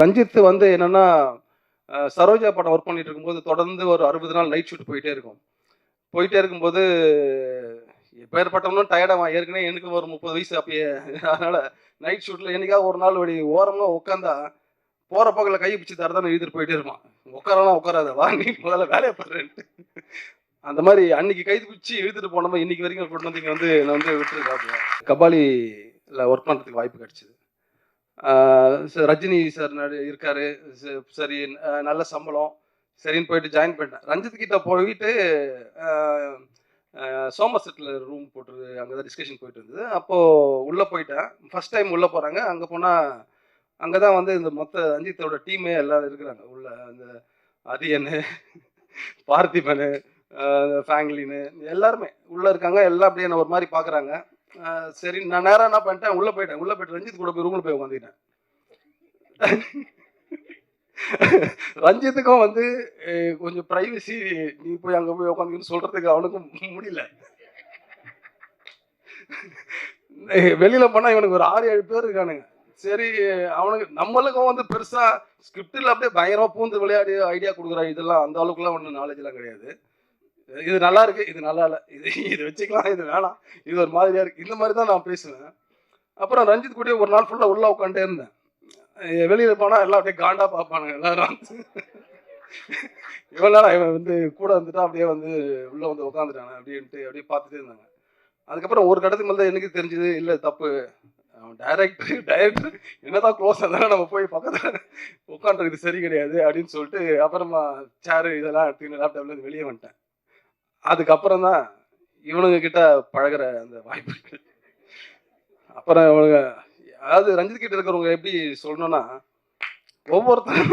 ரஞ்சித் வந்து என்னன்னா சரோஜா படம் ஒர்க் பண்ணிட்டு இருக்கும்போது தொடர்ந்து ஒரு அறுபது நாள் நைட் ஷூட் போயிட்டே இருக்கும். போயிட்டே இருக்கும்போது பேர்பட்டவனும் டயர்டாக ஏற்கனவே எனக்கு ஒரு முப்பது வயசு அப்பயே அதனால நைட் ஷூட்டில் என்னைக்காவது ஒரு நாள் வழி ஓரமாக உட்காந்தா போகிற பக்கத்தில் கை பிடிச்சி தரதான் எழுதிட்டு போயிட்டே இருப்பான். உட்காரலாம் உட்காராத வா நீ முதல்ல வேலையை பாடுறேன்ட்டு அந்த மாதிரி அன்னைக்கு கைது பிடிச்சி இழுத்துட்டு போனோம் இன்னைக்கு வரைக்கும் கொண்டு வந்து என்னை வந்து நான் வந்து விட்டுருக்காங்க கபாலியில் ஒர்க் பண்ணுறதுக்கு வாய்ப்பு கிடைச்சிது. ரஜினி சார் இருக்காரு. ச- சரி நல்ல சம்பளம். சரின்னு போயிட்டு ஜாயின் பண்ணிட்டேன். ரஞ்சித் கிட்ட போயிட்டு ஆஹ் செட்டில் சோமசெட்டில் ரூம் போட்டு அங்கே தான் டிஸ்கஷன் போயிட்டு இருந்தது. அப்போது உள்ளே போயிட்டேன். ஃபஸ்ட் டைம் உள்ளே போகிறாங்க அங்கே போனால் அங்கே தான் வந்து இந்த மொத்த ரஞ்சித்தோட டீமே எல்லாம் இருக்கிறாங்க. உள்ள அந்த அரியனு பார்த்திபனு ஃபேங்லின்னு எல்லாருமே. உள்ளே இருக்காங்க. எல்லாம் அப்படியே என்ன ஒரு மாதிரி பார்க்குறாங்க சரி நான் நேராக என்ன பண்ணிட்டேன் உள்ளே போயிட்டேன். உள்ளே போயிட்டு ரஞ்சித் கூட போய் ரூமில் போய் உட்காந்துக்கிட்டேன் ரஞ்சித்துக்கும் வந்து கொஞ்சம் ப்ரைவசி நீ போய் அங்கே போய் உட்காந்துக்கிட்டு சொல்கிறதுக்கு அவனுக்கும் முடியல. வெளியில் வெளியில போனால் இவனுக்கு ஒரு ஆறு ஏழு பேர் இருக்கானுங்க. சரி அவனுக்கு நம்மளுக்கும் வந்து பெருசா ஸ்கிரிப்டில் அப்படியே பயங்கரமா பூந்து விளையாடி ஐடியா கொடுக்குற இதெல்லாம் அந்த அளவுக்குலாம் ஒன்றும் நாலேஜ்லாம் கிடையாது. இது நல்லா இருக்கு இது நல்லா இல்லை. இது இது வச்சுக்கலாம் இது வேணாம். இது ஒரு மாதிரியா இருக்கு. இந்த மாதிரி தான் நான் பேசுவேன் அப்புறம் ரஞ்சித் கூடயே ஒரு நாள் ஃபுல்லாக உள்ள உட்காந்துட்டே இருந்தேன். வெளியில் வெளியில போனா எல்லாம் அப்படியே காண்டா பார்ப்பானுங்க எல்லாரும். இவ்வளோ இவன் வந்து கூட வந்துட்டு அப்படியே வந்து உள்ள வந்து உட்காந்துட்டானே அப்படின்ட்டு அப்படியே பார்த்துட்டே இருந்தாங்க. அதுக்கப்புறம் ஒரு கடத்துக்கு மேலே தான் எனக்கு தெரிஞ்சது இல்லை தப்பு. அவன் டைரக்டர் டைரக்டர் என்னதான் க்ளோஸ் இருந்தாலும் நம்ம போய் பக்கத்தில் உட்காந்துருக்கு சரி கிடையாது அப்படின்னு சொல்லிட்டு அப்புறமா சேரு இதெல்லாம் எடுத்துக்கிட்டு லேப்டாப்லேருந்து வெளியே வந்துட்டேன். அதுக்கப்புறம் தான் இவனுங்க கிட்ட பழகுற அந்த வாய்ப்பு அப்புறம் இவனுங்க அதாவது ரஞ்சித் கிட்ட இருக்கிறவங்க எப்படி சொல்லணும்னா ஒவ்வொருத்தன்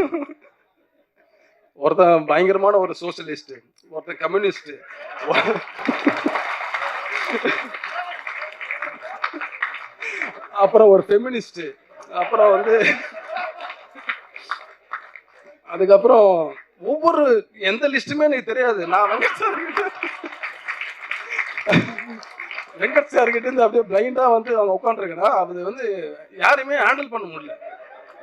ஒருத்தன் பயங்கரமான ஒரு சோசியலிஸ்ட் ஒருத்தன் கம்யூனிஸ்ட் அப்புறம் ஒரு ஃபெமினிஸ்ட் அப்புறம் வந்து அதுக்கப்புறம் ஒவ்வொரு எந்த லிஸ்ட்டுமே எனக்கு தெரியாது. நான் வந்து வெங்கட் சார் கிட்ட இருந்து அப்படியே பிளைண்டா வந்து அவங்க உட்காந்துருக்கேன்னா அது வந்து யாருமே ஹேண்டில் பண்ண முடியல.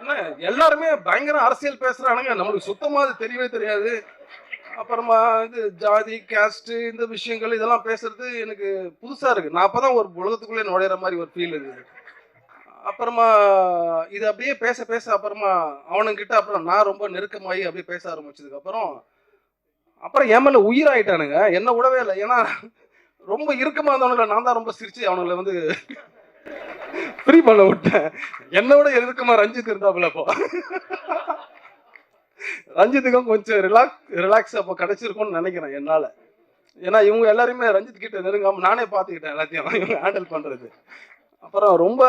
என்ன எல்லாருமே பயங்கர அரசியல் பேசுறானுங்க. நம்மளுக்கு சுத்தமா அது தெரியவே தெரியாது. அப்புறமா இது ஜாதி கேஸ்ட் இந்த விஷயங்கள் இதெல்லாம் பேசுறது எனக்கு புதுசா இருக்கு. நான் அப்பதான் ஒரு உலகத்துக்குள்ளே நுழையிற மாதிரி ஒரு ஃபீல் இருந்தது அப்புறமா இது அப்படியே பேச பேச அப்புறமா அவனுங்கிட்ட அப்புறம் நான் ரொம்ப நெருக்கமாகி அப்படியே பேச ஆரம்பிச்சதுக்கு அப்புறம் அப்புறம் என் மேல உயிராயிட்டானுங்க. என்ன விடவே இல்லை. ஏன்னா ரொம்ப இறுக்கமா இருந்தவனுங்களை நான் தான் ரொம்ப சிரிச்சு அவனுங்களை வந்து ஃப்ரீ பண்ண விட்டேன். என்னை விட ரஞ்சித் இருந்தாப்புல அப்போ. ரஞ்சித்துக்கும் கொஞ்சம் ரிலாக்ஸ் ரிலாக்ஸ் அப்போ கிடைச்சிருக்கும்னு நினைக்கிறேன் என்னால. ஏன்னா இவங்க எல்லாருமே ரஞ்சித் கிட்ட நெருங்காம நானே பார்த்துக்கிட்டேன் எல்லாத்தையும் இவங்க ஹேண்டில் பண்றது. அப்புறம் ரொம்ப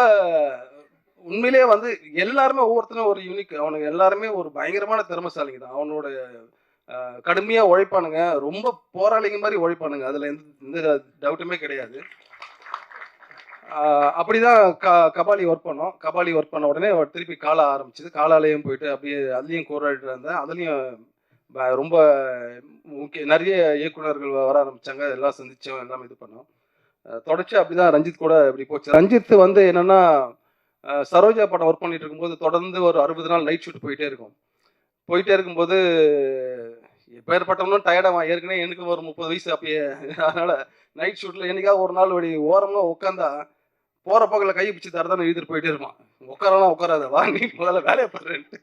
உண்மையிலேயே வந்து எல்லாருமே ஒவ்வொருத்தரும் ஒரு யூனிக் அவனுங்க எல்லாருமே ஒரு பயங்கரமான திறமைசாலிங்க தான். அவனோட கடுமையா உழைப்பானுங்க. ரொம்ப போராளிங்க மாதிரி உழைப்பானுங்க. அதுல எந்த எந்த டவுட்டுமே கிடையாது. அப்படிதான் க கபாலி ஒர்க் பண்ணோம். கபாலி ஒர்க் பண்ண உடனே அவர் திருப்பி காலா ஆரம்பிச்சது. காலாலையும் போயிட்டு அப்படியே அதுலேயும் கோராடிட்டு இருந்தேன் அதுலேயும் ரொம்ப முக்கிய நிறைய இயக்குனர்கள் வர ஆரம்பித்தாங்க எல்லாம் சந்தித்தோம் எல்லாம் இது பண்ணோம். தொடர்ச்சி அப்படிதான் ரஞ்சித் கூட இப்படி போச்சு. ரஞ்சித் வந்து என்னென்னா சரோஜா படம் ஒர்க் பண்ணிட்டு இருக்கும்போது தொடர்ந்து ஒரு அறுபது நாள் நைட் ஷூட் போயிட்டே இருக்கும். போயிட்டே இருக்கும்போது பேர்பட்டவனும் டயர்டாக ஏற்கனவே எனக்கு ஒரு முப்பது வயசு அப்பயே அதனால நைட் ஷூட்டில் என்னைக்காவது ஒரு நாள் வழி ஓரமாக உட்காந்தா போகிற பக்கத்தில் கை பிடிச்சி தரதான் எழுதிட்டு போயிட்டே இருப்பான். உட்காரலாம் உட்காராத வா நீ முதல்ல வேலையை பாடுறேன்ட்டு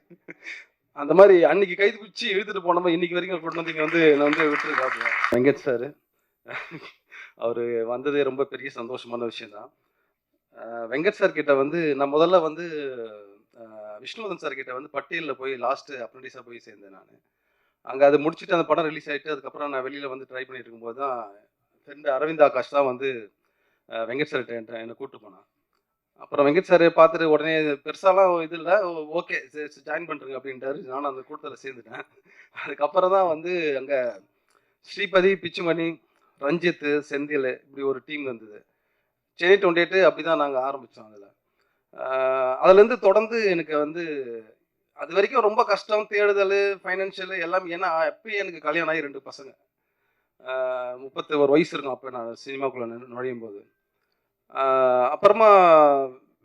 அந்த மாதிரி அன்னைக்கு கை பிடிச்சி இழுத்துட்டு போனோம் இன்னைக்கு வரைக்கும் கொண்டு வந்து இங்க வந்து நான் வந்து விட்டுருக்காங்க வெங்கட் சார் அவர் வந்ததே ரொம்ப பெரிய சந்தோஷமான விஷயம்தான். தான் வெங்கட் சார் கிட்ட வந்து நான் முதல்ல வந்து விஷ்ணுவர்தன் விஷ்ணுவதன் சார் கிட்ட வந்து பட்டியலில் போய் லாஸ்ட் அப்ரண்டிஸாக போய் சேர்ந்தேன் நான். அங்கே அது முடிச்சுட்டு அந்த படம் ரிலீஸ் ஆகிட்டு அதுக்கப்புறம் நான் வெளியில் வந்து ட்ரை பண்ணிட்டு இருக்கும்போது தான் ஃப்ரெண்டு அரவிந்த் ஆகாஷ் தான் வந்து வெங்கட் சார் என்னை கூப்பிட்டு போனான். அப்புறம் வெங்கட் சார் பார்த்துட்டு உடனே பெருசாலாம் இது இல்லை ஓகே ஜாயின் பண்ணுறேங்க அப்படின்ட்டாரு. நானும் அந்த கூட்டத்தில் சேர்ந்துட்டேன். அதுக்கப்புறம் தான் வந்து அங்கே ஸ்ரீபதி பிச்சுமணி ரஞ்சித் செந்தில் இப்படி ஒரு டீம் இருந்தது சென்னை டுவெண்ட்டி எயிட்டு அப்படி தான் நாங்கள் ஆரம்பித்தோம் அதில். அதுலேருந்து தொடர்ந்து எனக்கு வந்து அது வரைக்கும் ரொம்ப கஷ்டம் தேடுதல் ஃபைனான்ஷியல் எல்லாமே. ஏன்னா அப்பயே எனக்கு கல்யாணம் ஆகி ரெண்டு பசங்க. முப்பத்தி ஒரு வயசு இருக்கும் அப்போ நான் சினிமாக்குள்ளே நுழையும் போது அப்புறமா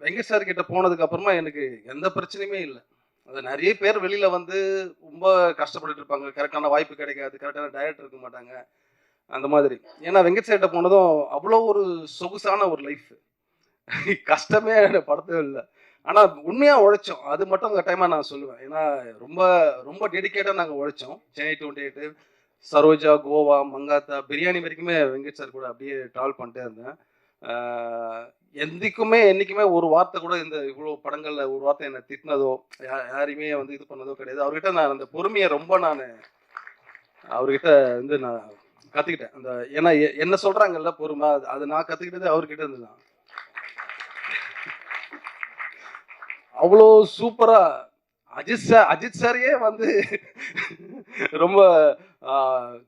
வெங்கட் சார் கிட்ட போனதுக்கு அப்புறமா எனக்கு எந்த பிரச்சனையுமே இல்லை. அது நிறைய பேர் வெளியில் வந்து ரொம்ப கஷ்டப்பட்டுட்டு இருப்பாங்க. கரெக்டான வாய்ப்பு கிடைக்காது கரெக்டான டைரக்டர் இருக்க மாட்டாங்க. அந்த மாதிரி. ஏன்னா வெங்கட் சார்கிட்ட போனதும் அவ்வளோ ஒரு சொகுசான ஒரு லைஃப் கஷ்டமே படத்தே இல்லை. ஆனால் உண்மையாக உழைச்சோம். அது மட்டும் கட்டாயமாக நான் சொல்லுவேன். ஏன்னா ரொம்ப ரொம்ப டெடிக்கேட்டாக நாங்கள் உழைச்சோம். சென்னை டுவெண்ட்டி எயிட்டு சரோஜா கோவா மங்காத்தா பிரியாணி வரைக்குமே வெங்கட் சார் கூட அப்படியே ட்ராவல் பண்ணிட்டே இருந்தேன். எந்திக்குமே என்னைக்குமே ஒரு வார்த்தை கூட இந்த இவ்வளோ படங்களில் ஒரு வார்த்தை என்னை திட்டினதோ யா- யாரையுமே வந்து இது பண்ணதோ கிடையாது. அவர்கிட்ட நான் அந்த பொறுமையை ரொம்ப நான் அவர்கிட்ட வந்து நான் கற்றுக்கிட்டேன் அந்த ஏன்னா என்ன சொல்கிறாங்கல்ல பொறுமை அது அது நான் கற்றுக்கிட்டது அவர்கிட்ட இருந்து தான். அவ்வளோ சூப்பராக அஜித் சார் அஜித் சாரையே வந்து ரொம்ப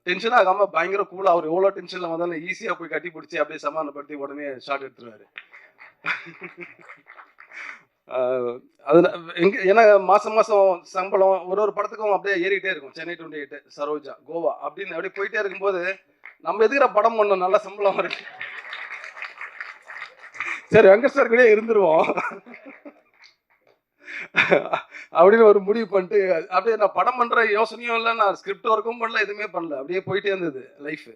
டென்ஷன் ஆகாம பயங்கர கூலாக அவர் எவ்வளோ டென்ஷன்ல வந்தாலும் ஈஸியா போய் கட்டி பிடிச்சி அப்படியே சமாதானப்படுத்தி உடனே ஷார்ட் எடுத்துருவாரு. அது எங்க ஏன்னா மாசம் மாசம் சம்பளம் ஒரு ஒரு படத்துக்கும் அப்படியே ஏறிட்டே இருக்கும். சென்னை டுவெண்ட்டி எயிட் சரோஜா கோவா அப்படின்னு அப்படியே போயிட்டே இருக்கும்போது நம்ம எதுக்குற படம் பண்ணோம் நல்ல சம்பளம் வருது. சரி வெங்கட் சார் கூட இருந்துருவோம். அப்படின்னு ஒரு முடிவு பண்ணிட்டு அப்படியே நான் படம் பண்ற யோசனையும் இல்லை நான் ஸ்கிரிப்ட் ஒர்க்கும் பண்ணல எதுவுமே பண்ணல. அப்படியே போயிட்டே இருந்தது லைஃப்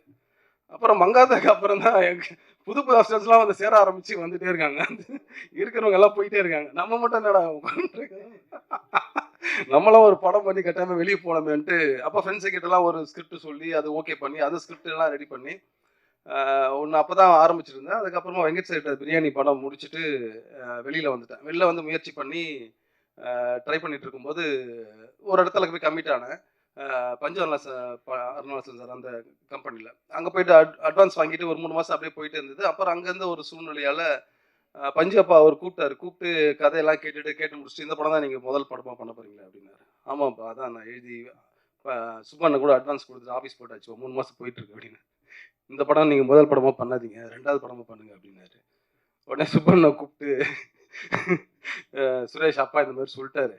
அப்புறம் மங்காததுக்கு அப்புறம் தான் எங்க புது புது ஹாஸ்டல்ஸ்லாம் வந்து சேர ஆரம்பிச்சு வந்துட்டே இருக்காங்க. இருக்கிறவங்க எல்லாம் போயிட்டே இருக்காங்க. நம்ம மட்டும் என்னடா உட்காந்துருக்கோம் நம்மளும் ஒரு படம் பண்ணி கட்டாம வெளியே போனோமேன்ட்டு அப்போ ஃப்ரெண்ட்ஸு கிட்டலாம் ஒரு ஸ்கிரிப்ட் சொல்லி அது ஓகே பண்ணி அது ஸ்கிரிப்ட் எல்லாம் ரெடி பண்ணி ஒன்று அப்போ தான் ஆரம்பிச்சிருந்தேன். அதுக்கப்புறமா வெங்கட் சார் பிரியாணி படம் முடிச்சுட்டு வெளியில் வெளியில வந்துட்டேன். வெளில வந்து முயற்சி பண்ணி ட்ரை பண்ணிட்டு இருக்கும்போது ஒரு இடத்துல போய் கம்மிட் ஆனேன். பஞ்சு அருணாசன் சார் அந்த கம்பெனியில் அங்கே போயிட்டு அட் அட்வான்ஸ் வாங்கிட்டு ஒரு மூணு மாதம் அப்படியே போயிட்டு இருந்தது. அப்புறம் அங்கேருந்து ஒரு சூழ்நிலையால் பஞ்சு அப்பா அவர் கூப்பிட்டாரு. கூப்பிட்டு கதையெல்லாம் கேட்டுட்டு கேட்டு முடிச்சுட்டு இந்த படம் தான் நீங்கள் முதல் படமாக பண்ண போறீங்களா அப்படின்னாரு. ஆமாப்பா அதான் நான் எழுதி ஆஹ் கூட அட்வான்ஸ் கொடுத்துட்டு ஆஃபீஸ் போட்டாச்சு. மூணு மாதம் போயிட்டுருக்கு அப்படின்னு. இந்த படம் நீங்கள் முதல் படமாக பண்ணாதீங்க. ரெண்டாவது படமாக பண்ணுங்க அப்படின்னாரு. உடனே சுப்பண்ணை கூப்பிட்டு சுரேஷ் அப்பா இந்த மாதிரி சொல்லிட்டாரு.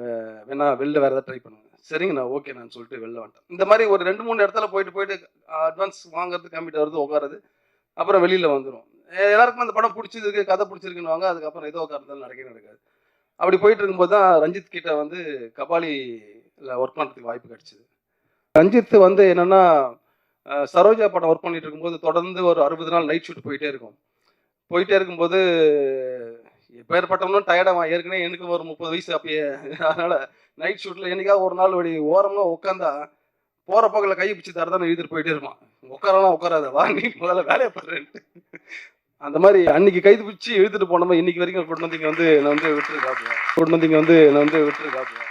வே- வேணா வெளில வேறு ஏதாவது ட்ரை பண்ணுங்க. சரிங்க நான் ஓகே நான் சொல்லிட்டு வெளில வந்துட்டேன். இந்த மாதிரி ஒரு ரெண்டு மூணு இடத்துல போயிட்டு போயிட்டு அட்வான்ஸ் வாங்குறது கம்மிட்டு வருது உட்காருது அப்புறம் வெளியில் வந்துடும் எல்லாருக்கும் அந்த படம் பிடிச்சிருக்கு கதை பிடிச்சிருக்குன்னு வாங்க அதுக்கப்புறம் ஏதோ காரணத்தால் நடக்கவே நடக்காது. அப்படி போயிட்டு இருக்கும்போது தான் ரஞ்சித் கிட்ட வந்து கபாலியில் ஒர்க் பண்ணுறதுக்கு வாய்ப்பு கிடச்சிது. ரஞ்சித் வந்து என்னென்னா சரோஜா படம் ஒர்க் பண்ணிட்டு இருக்கும்போது தொடர்ந்து ஒரு அறுபது நாள் நைட் ஷூட் போயிட்டே இருக்கும். போயிட்டே இருக்கும்போது எப்பேற்பட்டவனும் டயர்டாக ஏற்கனவே எனக்கு ஒரு முப்பது வயசு அப்பயே அதனால நைட் ஷூட்டில் என்னைக்காவது ஒரு நாள் வழி ஓரமாக உட்காந்தா போகிற பக்கத்தில் கை பிடிச்சி தரதான் எழுதிட்டு போயிட்டே இருப்பான். உட்காரலாம் உட்காராத வா நீ முதல்ல வேலையை பாருன்ட்டு. அந்த மாதிரி அன்னைக்கு கைது பிடிச்சி இழுத்துட்டு போனோமா இன்னைக்கு வரைக்கும் கொண்டு வந்து இங்க வந்து நான் வந்து விட்டுருக்காப்புல கொண்டு வந்து இங்கே வந்து நான் வந்து விட்டுருக்காப்புல